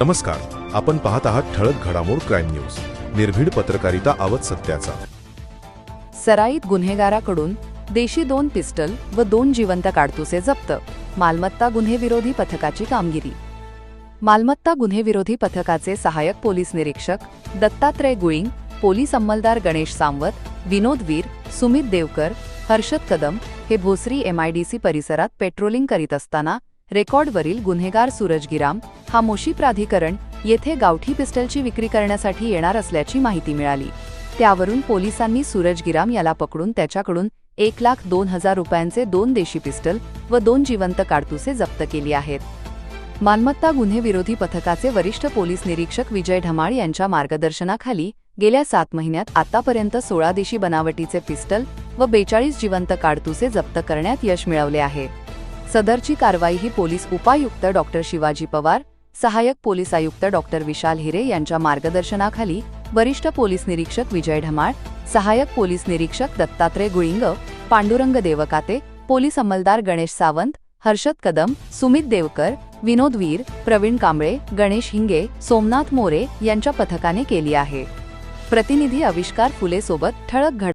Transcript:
नमस्कार आपण पाहत आहात ठळक घडामोड क्राईम न्यूज निर्भीड पत्रकारिता आवत सत्याचा. सराईत गुन्हेगाराकडून देशी दोन पिस्टल व दोन जिवंत काडतुसे जप्त मालमत्ता गुन्हेविरोधी पथकाची कामगिरी. मालमत्ता गुन्हेविरोधी पथकाचे सहाय्यक पोलीस निरीक्षक दत्तात्रय गुईंग पोलीस अंमलदार गणेश सामवत विनोद वीर सुमित देवकर हर्षद कदम हे भोसरी एमआयडीसी परिसरात पेट्रोलिंग करीत असताना रेकॉर्डवरील गुन्हेगार सूरज गिराम हा मोशी प्राधिकरण येथे गावठी पिस्टलची विक्री करण्यासाठी येणार असल्याची माहिती मिळाली. त्यावरून पोलिसांनी सूरज गिराम याला पकडून त्याच्याकडून एक लाख दोन हजार रुपयांचे दोन देशी पिस्टल व दोन जिवंत काडतुसे जप्त केली आहेत. मालमत्ता गुन्हे विरोधी पथकाचे वरिष्ठ पोलीस निरीक्षक विजय ढमाळ यांच्या मार्गदर्शनाखाली गेल्या सात महिन्यात आतापर्यंत सोळा देशी बनावटीचे पिस्टल व बेचाळीस जिवंत काडतुसे जप्त करण्यात यश मिळवले आहे. सदरची कारवाई ही पोलीस उपायुक्त डॉक्टर शिवाजी पवार सहाय्यक पोलीस आयुक्त डॉक्टर विशाल हिरे यांच्या मार्गदर्शनाखाली वरिष्ठ पोलीस निरीक्षक विजय ढमाळ सहाय्यक पोलीस निरीक्षक दत्तात्रय गुळिंग पांडुरंग देवकाते पोलीस अंमलदार गणेश सावंत हर्षद कदम सुमित देवकर विनोद वीर प्रवीण कांबळे गणेश हिंगे सोमनाथ मोरे यांच्या पथकाने केली आहे. प्रतिनिधी आविष्कार फुले सोबत ठळक घड